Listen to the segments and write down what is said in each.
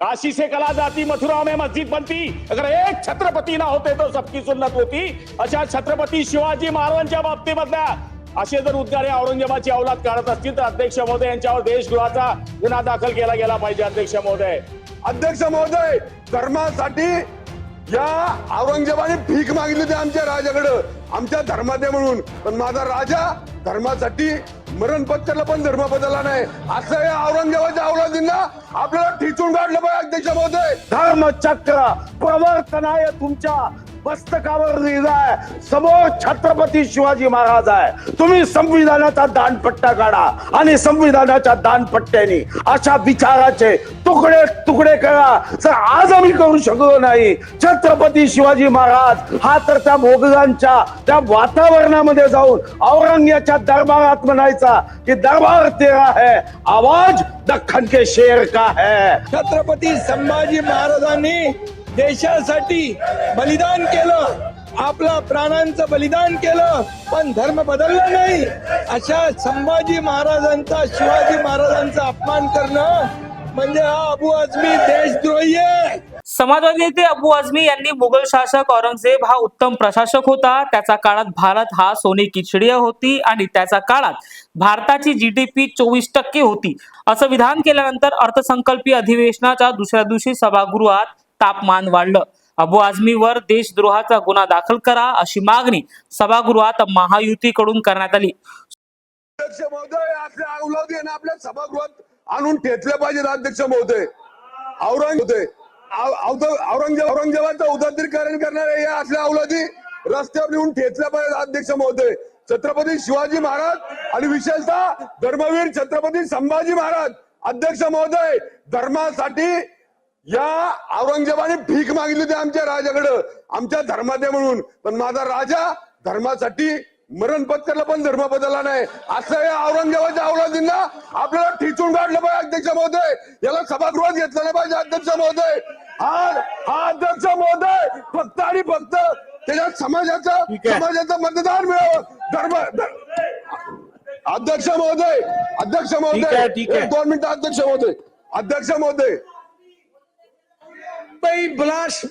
काशी से कला जाती मथुरा में मस्जिद बनती। अगर एक छत्रपती ना होते तर सबकी सुन्नत होती। अशा छत्रपती शिवाजी महाराजांच्या बाबतीमधल्या असे जर उद्गारे औरंगजेबाची अवलाद काढत असतील तर अध्यक्ष महोदय यांच्यावर देशद्रोहाचा गुन्हा दाखल केला गेला पाहिजे अध्यक्ष महोदय. अध्यक्ष महोदय धर्मासाठी या औरंगजेबाने भीक मागितली होती आमच्या राजाकडं. आमच्या धर्माचे म्हणून. पण माझा राजा धर्मासाठी मरण पत्करला पण धर्म बदलला नाही. असं या औरंगजेबाच्या अवलादींना आपल्याला ठिचून काढलं पाहिजे. देशामध्ये धर्म चक्र प्रवर्तन आहे तुमच्या. मस्तकावर लिहिलाय. समोर छत्रपती शिवाजी महाराज आहे. तुम्ही संविधानाचा दानपट्टा काढा आणि संविधानाच्या दानपट्ट्याने अशा विचाराचे तुकडे तुकडे करा. सर आज आम्ही करू शकलो नाही. छत्रपती शिवाजी महाराज हा तर त्या मोगलांच्या त्या वातावरणामध्ये जाऊन औरंग्याच्या दरबारात म्हणायचा की दरबार तेरा है आवाज दख्खन के शेर का है? छत्रपती संभाजी महाराजांनी देशासाठी बलिदान केलं. आपला प्राणांचं बलिदान केलं पण धर्म बदलला नाही. अशा संभाजी महाराजांचा शिवाजी महाराजांचा अपमान करणं म्हणजे हा अबू आझमी देशद्रोही आहे. समाजवादी नेते अबू आझमी यांनी मुघल शासक औरंगजेब हा उत्तम प्रशासक होता. त्याचा काळात भारत हा सोने किचडी होती आणि त्याच्या काळात भारताची जी डी पी चोवीस टक्के होती. असं विधान केल्यानंतर अर्थसंकल्पीय अधिवेशनाच्या दुसऱ्या दिवशी सभागृहात तापमान वाढलं. अबू आझमीवर देशद्रोहाचा गुन्हा दाखल करा अशी मागणी सभागृहात महायुतीकडून करण्यात आली. अध्यक्ष महोदय आपल्या अवलादी आपल्या सभागृहात आणून ठेचले पाहिजेत अध्यक्ष महोदय. औरंग औरंगजेब औरंगजेबाचं उदरीकरण करणारे या असल्या अवलादी रस्त्यावर येऊन ठेचल्या पाहिजेत अध्यक्ष महोदय. छत्रपती शिवाजी महाराज आणि विशेषतः धर्मवीर छत्रपती संभाजी महाराज. अध्यक्ष महोदय धर्मासाठी या औरंगजेबाने भीक मागितली होती आमच्या राजाकडं. आमच्या धर्मात आहे म्हणून. पण माझा राजा धर्मासाठी मरण पत्करला पण धर्म बदलला नाही. असं या औरंगजेबाच्या अवलादींना आपल्याला ठिचून काढलं पाहिजे अध्यक्ष महोदय. याला सभागृहात घेतलं नाही पाहिजे अध्यक्ष महोदय. हा हा अध्यक्ष महोदय फक्त आणि फक्त त्याच्यात समाजाचं समाजाचं मतदान मिळावं. धर्म अध्यक्ष महोदय अध्यक्ष महोदय. दोन मिनिटं अध्यक्ष महोदय. अध्यक्ष महोदय. मुंबई ब्लास्ट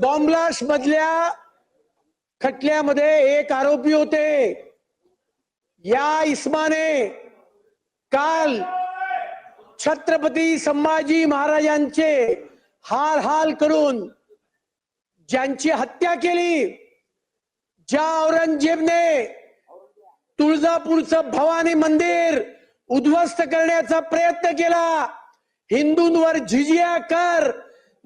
बॉम्ब ब्लास्ट मधल्या खटल्यामध्ये एक आरोपी होते. या इस्माने काल छत्रपती संभाजी महाराजांचे हाल हाल करून ज्यांची हत्या केली ज्या औरंगजेबने तुळजापूरचं भवानी मंदिर उद्ध्वस्त करण्याचा प्रयत्न केला हिंदूंवर झिजिया कर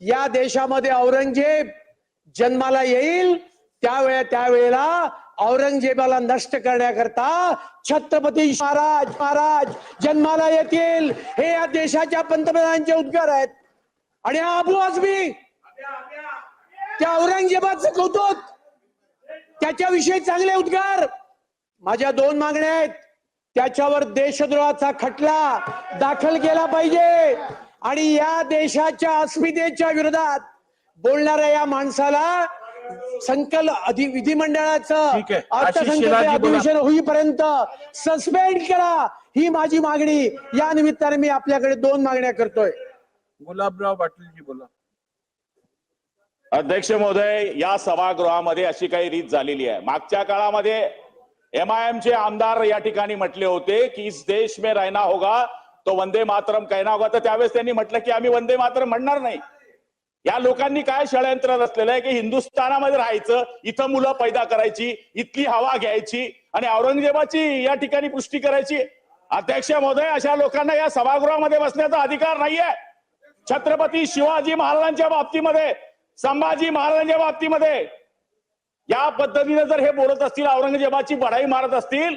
या देशामध्ये औरंगजेब जन्माला येईल त्यावेळे त्यावेळेला औरंगजेबाला नष्ट करण्याकरता छत्रपती महाराज महाराज जन्माला येतील. हे या देशाच्या पंतप्रधानांचे उद्गार आहेत. आणि हा अबू आझमी त्या औरंगजेबाचं कौतुक त्याच्याविषयी चांगले उद्गार. माझ्या दोन मागण्या आहेत. त्याच्यावर देशद्रोहाचा खटला दाखल केला पाहिजे. आणि या देशाच्या अस्मितेच्या विरोधात बोलणाऱ्या या माणसाला संकल अधि विधिमंडळाचं अर्थसंकल्पीय. अधिवेशन होईपर्यंत सस्पेंड करा ही माझी मागणी. या निमित्ताने मी आपल्याकडे दोन मागण्या करतोय. गुलाबराव पाटीलजी बोला. अध्यक्ष महोदय या सभागृहामध्ये अशी काही रीत झालेली आहे. मागच्या काळामध्ये एम आय एम चे आमदार या ठिकाणी म्हटले होते की इस देश में रहना होगा तो वंदे मातरम कहना होगा तर त्यावेळेस त्यांनी म्हटलं की आम्ही वंदे मातरम म्हणणार नाही. या लोकांनी काय षडयंत्र रचलेलं आहे की हिंदुस्थानामध्ये राहायचं इथं मुलं पैदा करायची इथली हवा घ्यायची आणि औरंगजेबाची या ठिकाणी पुष्टी करायची. अध्यक्ष महोदय अशा लोकांना या सभागृहामध्ये बसण्याचा अधिकार नाहीये. छत्रपती शिवाजी महाराजांच्या बाबतीमध्ये संभाजी महाराजांच्या बाबतीमध्ये या पद्धतीने जर हे बोलत असतील औरंगजेबाची बढाई मारत असतील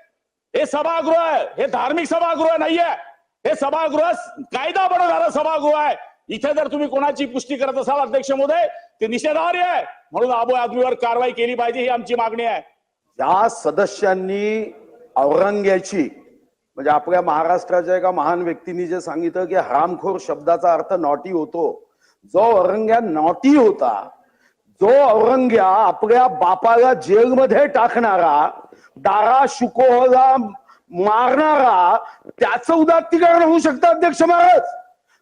हे सभागृह आहे. हे धार्मिक सभागृह नाहीये. हे सभागृह कायदा बनवणारं सभागृह आहे. इथे जर तुम्ही कोणाची पुष्टी करत असाल अध्यक्ष मोदय ते निषेधार्य आहे. म्हणून आबो आदमीवर कारवाई केली पाहिजे ही आमची मागणी आहे. ज्या सदस्यांनी औरंग्याची म्हणजे आपल्या महाराष्ट्राच्या एका महान व्यक्तींनी जे सांगितलं की हरामखोर शब्दाचा अर्थ नॉटी होतो. जो औरंग्या नॉटी होता जो औरंग्या आपल्या बापाला जेलमध्ये टाकणारा दारा शुकोहला मारणारा त्याचं उदात्तीकरण होऊ शकतं अध्यक्ष महाराज.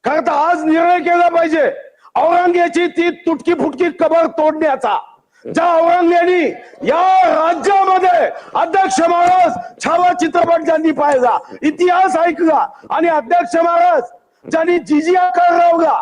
खरं तर आज निर्णय केला पाहिजे. औरंगेची ती तुटकी फुटकी कबर तोडण्याचा. ज्या औरंग्यानी या राज्यामध्ये अध्यक्ष महाराज छावा चित्रपट ज्यांनी पाहिला इतिहास ऐकला आणि अध्यक्ष महाराज ज्यांनी जिजिया कर लावला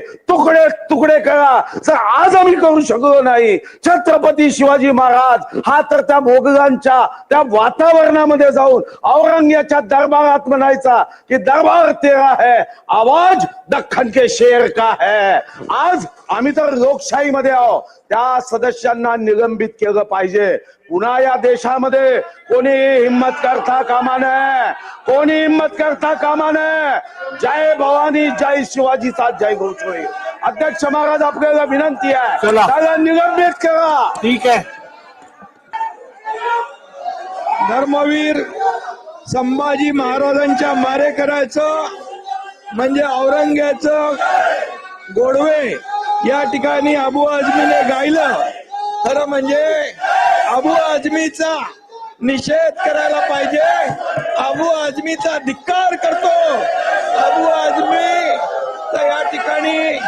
तुकडे तुकडे करा. सर आज आम्ही करू शकलो नाही. छत्रपती शिवाजी महाराज हा तर त्या मोगलांच्या त्या वातावरणामध्ये जाऊन औरंग्याच्या दरबारात म्हणायचा की दरबार तेरा है आवाज दख्खन के शेर का है. आज आम्ही तर लोकशाहीमध्ये आहोत. त्या सदस्यांना निलंबित केलं पाहिजे. पुन्हा या देशामध्ये कोणी हिंमत करता कामा नये. कोणी हिंमत करता कामा नये. जय भवानी जय शिवाजीचा जय घोष होईल अध्यक्ष महाराज आपल्याला विनंती आहे. त्याला निलंबित करा. ठीक आहे. धर्मवीर संभाजी महाराजांच्या मारेकऱ्याचं म्हणजे औरंग्याचं गोडवे. या ठिकाणी अबू आझमीने गायलं. खरं म्हणजे अबू आझमीचा निषेध करायला पाहिजे. अबू आझमीचा धिक्कार करतो. अबू आझमी या ठिकाणी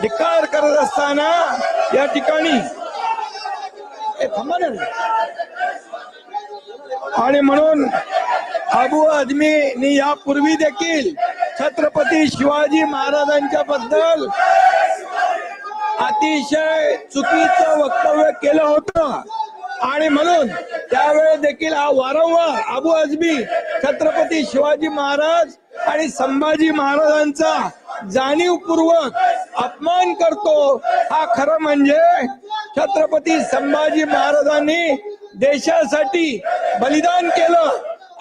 धिक्कार करत असताना या ठिकाणी आणि म्हणून अबू आझमीनी यापूर्वी देखील छत्रपती शिवाजी महाराजांच्या बद्दल अतिशय चुकीचं वक्तव्य केलं होतं. आणि म्हणून त्यावेळेस देखील हा वारंवार अबू अजबी छत्रपती शिवाजी महाराज आणि संभाजी महाराजांचा जाणीवपूर्वक अपमान करतो हा खरं म्हणजे छत्रपती संभाजी महाराजांनी देशासाठी बलिदान केलं.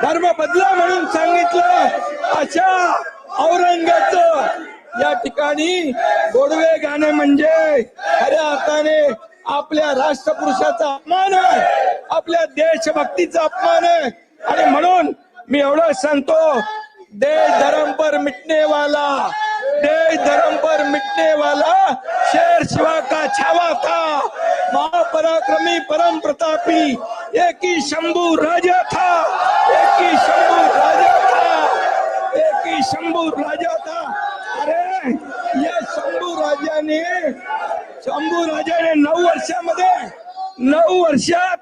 धर्म बदला म्हणून सांगितलं. अशा औरंगाचं या ठिकाणी गोडवे गाणे म्हणजे खऱ्या अर्थाने आपल्या राष्ट्रपुरुषाचा अपमान आहे. आपल्या देशभक्तीचा अपमान आहे. आणि म्हणून मी एवढं सांगतो देश धर्म पर मिटने वाला देश धर्म पर मिटने वाला शेर शिवा का छावा था। महापराक्रमी परम प्रतापी एक ही शंभू राजा था। एक ही शंभू राजा था। एक ही शंभू राजा होता अरे या शंभू राजाने शंभू राजाने नऊ वर्षामध्ये नऊ वर्षात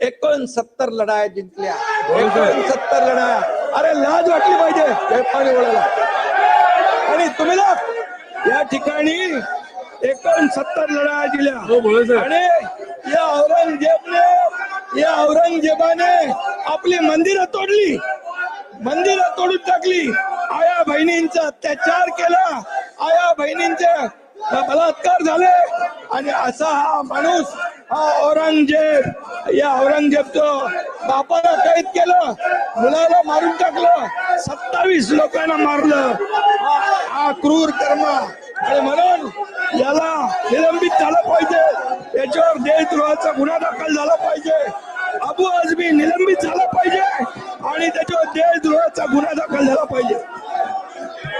एकोणसत्तर लढाया जिंकल्या। एकोणसत्तर लढाया. अरे लाज वाटली पाहिजे. हे पाणी वळायला आणि तुम्ही या ठिकाणी एकोणसत्तर लढाया दिल्या आणि या औरंगजेबने या औरंगजेबाने आपली मंदिरं तोडली. मंदिरं तोडून टाकली. आया बहिणींचा अत्याचार केला. आया बहिणींचे बलात्कार झाले. आणि असा हा माणूस हा औरंगजेब या औरंगजेबचं बापाला कैद केलं मुलाला मारून टाकलं सत्तावीस लोकांना मारलं. हा- क्रूर कर्म आणि म्हणून याला निलंबित झालं पाहिजे. याच्यावर देशद्रोहाचा गुन्हा दाखल झाला पाहिजे. अबू आझमी निलंबित झाला पाहिजे. आणि त्याच्यावर देशद्रोहाचा गुन्हा दाखल झाला पाहिजे.